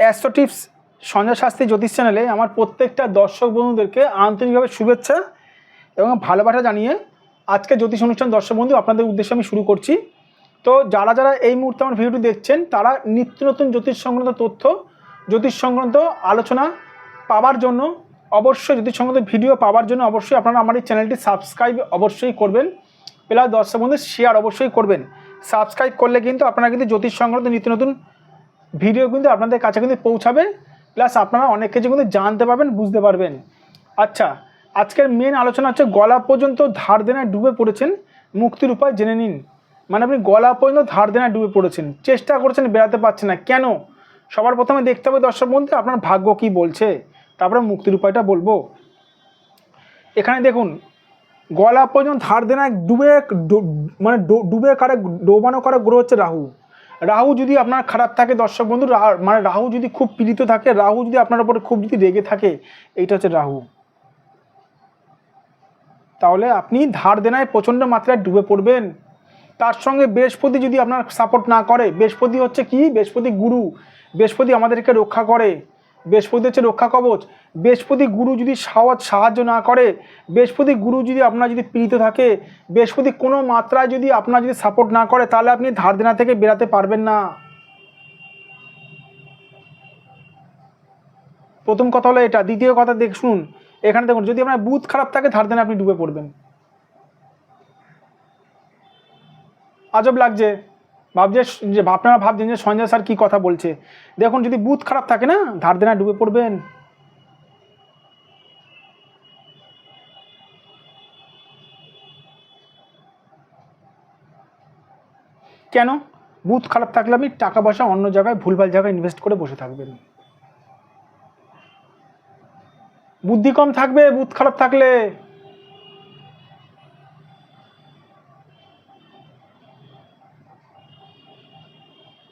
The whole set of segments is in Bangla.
অ্যাস্ট্রো টিপস সঞ্জয় শাস্ত্রী জ্যোতিষ চ্যানেলে আমার প্রত্যেকটা দর্শক বন্ধুদেরকে আন্তরিকভাবে শুভেচ্ছা এবং ভালোবাসা জানিয়ে আজকে জ্যোতিষ অনুষ্ঠান দর্শক বন্ধু আপনাদের উদ্দেশ্যে আমি শুরু করছি। তো যারা যারা এই মুহূর্তে আমার ভিডিওটি দেখছেন, তারা নিত্য নতুন জ্যোতিষ সংক্রান্ত তথ্য, জ্যোতিষ সংক্রান্ত আলোচনা পাওয়ার জন্য অবশ্যই, জ্যোতিষ সংক্রান্ত ভিডিও পাওয়ার জন্য অবশ্যই আপনারা আমার এই চ্যানেলটি সাবস্ক্রাইব অবশ্যই করবেন। প্লাস দর্শক বন্ধু শেয়ার অবশ্যই করবেন। সাবস্ক্রাইব করলে কিন্তু আপনারা কিন্তু জ্যোতিষ সংক্রান্ত নিত্য নতুন ভিডিও কিন্তু আপনাদের কাছে কিন্তু পৌঁছাবে প্লাস আপনারা অনেক কিছু কিন্তু জানতে পারবেন, বুঝতে পারবেন। আচ্ছা আজকের মেন আলোচনা হচ্ছে গলা পর্যন্ত ধার দেনায় ডুবে পড়েছেন মুক্তির উপায় জেনে নিন। মানে আপনি গলা পর্যন্ত ধার দেনায় ডুবে পড়েছেন, চেষ্টা করছেন বেরাতে পারছেন না, কেন? সবার প্রথমে দেখতে হবে দর্শক বন্ধু আপনার ভাগ্য কি বলছে? তারপরে মুক্তির উপায়টা বলব। এখানে দেখুন, গলা পর্যন্ত ধার দেনায় ডুবে মানে ডুবে কারে, ডোবানো করা গ্রহ হচ্ছে রাহু। রাহু যদি আপনার খারাপ থাকে, দর্শক বন্ধু মানে রাহু যদি খুব পীড়িত থাকে, রাহু যদি আপনার ওপরে খুব যদি রেগে থাকে, এইটা হচ্ছে রাহু। তাহলে আপনি ধার দেনায় প্রচণ্ড মাত্রায় ডুবে পড়বেন। তার সঙ্গে বৃহস্পতি যদি আপনার সাপোর্ট না করে, বৃহস্পতি হচ্ছে কি? বৃহস্পতি গুরু। বৃহস্পতি আমাদেরকে রক্ষা করে। বৃহস্পতি হচ্ছে রক্ষা কবচ। বৃহস্পতি গুরু যদি সাহায্য সাহায্য না করে, বৃহস্পতি গুরু যদি আপনার যদি পীড়িত থাকে, বৃহস্পতি কোনো মাত্রায় যদি আপনার যদি সাপোর্ট না করে, তাহলে আপনি ধার দেনা থেকে বেরাতে পারবেন না। প্রথম কথা হলো এটা। দ্বিতীয় কথা দেখ, শুনুন, এখানে দেখুন, যদি আপনার বুথ খারাপ থাকে ধার দেনা আপনি ডুবে পড়বেন। আজব লাগছে। ভাবছে যে আপনারা ভাবছেন যে সঞ্জয় স্যার কী কথা বলছে। দেখুন, যদি বুথ খারাপ থাকে না, ধার দেনা ডুবে পড়বেন। কেন? বুথ খারাপ থাকলে আপনি টাকা পয়সা অন্য জায়গায়, ভুলভাল জায়গায় ইনভেস্ট করে বসে থাকবেন। বুদ্ধি কম থাকবে, বুথ খারাপ থাকলে।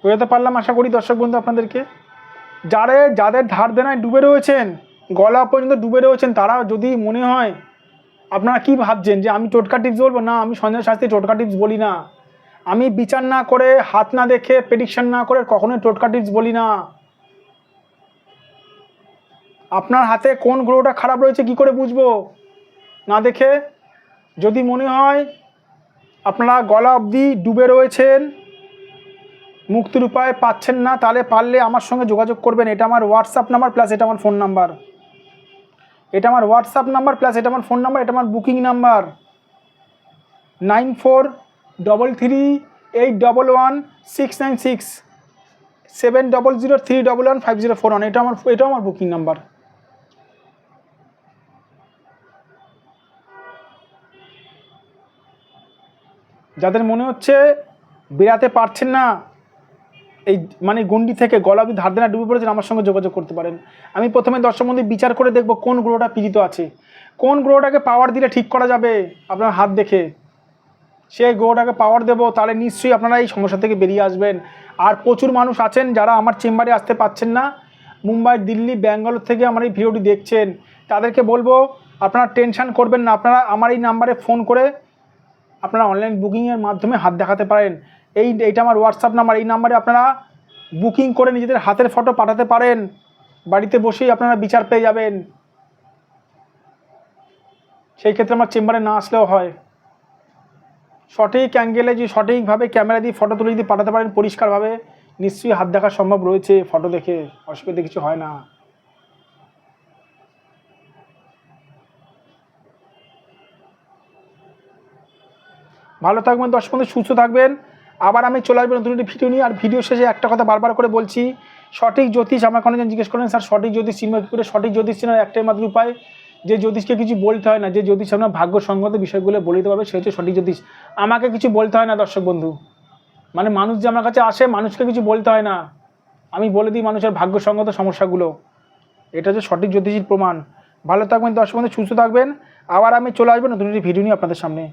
বোঝাতে পারলাম আশা করি দর্শক বন্ধু আপনাদেরকে। যারা, যাদের ধার দেনায় ডুবে রয়েছেন, গলা পর্যন্ত ডুবে রয়েছেন তারা যদি মনে হয়, আপনারা কি ভাবছেন যে আমি টোটকা টিপস বলব? না, আমি সঞ্জয় শাস্ত্রী টোটকা টিপস বলি না। আমি বিচার না করে, হাত না দেখে প্রেডিকশন না করে কখনোই টোটকা টিপস বলি না। আপনার হাতে কোন গ্রহটা খারাপ রয়েছে কি করে বুঝব? না দেখে যদি মনে হয়, আপনারা গলা অবধি ডুবে রয়েছেন মুক্তির উপায় পাচ্ছেন না, তাহলে পারলে আমার সঙ্গে যোগাযোগ করবেন। এটা আমার হোয়াটসঅ্যাপ নাম্বার প্লাস এটা আমার ফোন নাম্বার এটা আমার হোয়াটসঅ্যাপ নাম্বার প্লাস এটা আমার ফোন নাম্বার এটা আমার booking number nine four double three eight double one six nine six seven double zero three double one five zero four one এটা আমার, এটাও আমার বুকিং নাম্বার যাদের মনে হচ্ছে বেরাতে পারছেন না এই মানে গন্ডি থেকে গলা অবধি ধার দেনা ডুবে পড়েছেন, আমার সঙ্গে যোগাযোগ করতে পারেন। আমি প্রথমে দর্শক বন্ধু বিচার করে দেখব কোন গ্রহটা পীড়িত আছে। কোন গ্রহটাকে পাওয়ার দিলে ঠিক করা যাবে? আপনার হাত দেখে। সেই গ্রহটাকে পাওয়ার দেবো, তাহলে নিশ্চয়ই আপনারা এই সমস্যা থেকে বেরিয়ে আসবেন। আর প্রচুর মানুষ আছেন যারা আমার চেম্বারে আসতে পাচ্ছেন না। মুম্বাই, দিল্লি, ব্যাঙ্গালোর থেকে আমার এই ভিডিওটি দেখছেন। তাদেরকে বলব, আপনারা টেনশন করবেন না, আপনারা আমার এই নাম্বারে ফোন করে আপনারা অনলাইন বুকিংয়ের মাধ্যমে হাত দেখাতে পারেন। এই, এইটা আমার হোয়াটসঅ্যাপ নাম্বার এই নাম্বারে আপনারা বুকিং করে নিজেদের হাতের ফটো পাঠাতে পারেন। বাড়িতে বসেই আপনারা বিচার পেয়ে যাবেন। সেই ক্ষেত্রে আমার চেম্বারে না আসলেও হয়। সঠিক অ্যাঙ্গেলে যদি সঠিকভাবে ক্যামেরা দিয়ে ফটো তুলে যদি পাঠাতে পারেন, পরিষ্কারভাবে, নিশ্চয়ই হাত দেখা সম্ভব রয়েছে ফটো দেখে। অসুবিধা কিছু হয় না। ভালো থাকবেন দশ পর্যন্ত সুস্থ থাকবেন। আবার আমি চলে আসব নতুন একটি ভিডিও নিয়ে। আর ভিডিও শেষে একটা কথা বারবার করে বলছি, সঠিক জ্যোতিষ আমাকে অনেকজন জিজ্ঞেস করেন, স্যার, সঠিক জ্যোতিষ কী করে? সঠিক জ্যোতিষ চেনার একটাই মাত্র উপায়, যে জ্যোতিষকে কিছু বলতে হয় না, যে জ্যোতিষ আপনার ভাগ্য সংক্রান্ত বিষয়গুলো বলে দিতে পারবে, সে হচ্ছে সঠিক জ্যোতিষ। আমাকে কিছু বলতে হয় না, দর্শক বন্ধু। মানে মানুষ যে আমার কাছে আসে, মানুষকে কিছু বলতে হয় না। আমি বলে দিই মানুষের ভাগ্য সংগত সমস্যাগুলো। এটা হচ্ছে সঠিক জ্যোতিষীর প্রমাণ। ভালো থাকবেন দর্শক বন্ধু, সুস্থ থাকবেন। আবার আমি চলে আসব নতুন একটি ভিডিও নিয়ে আপনাদের সামনে।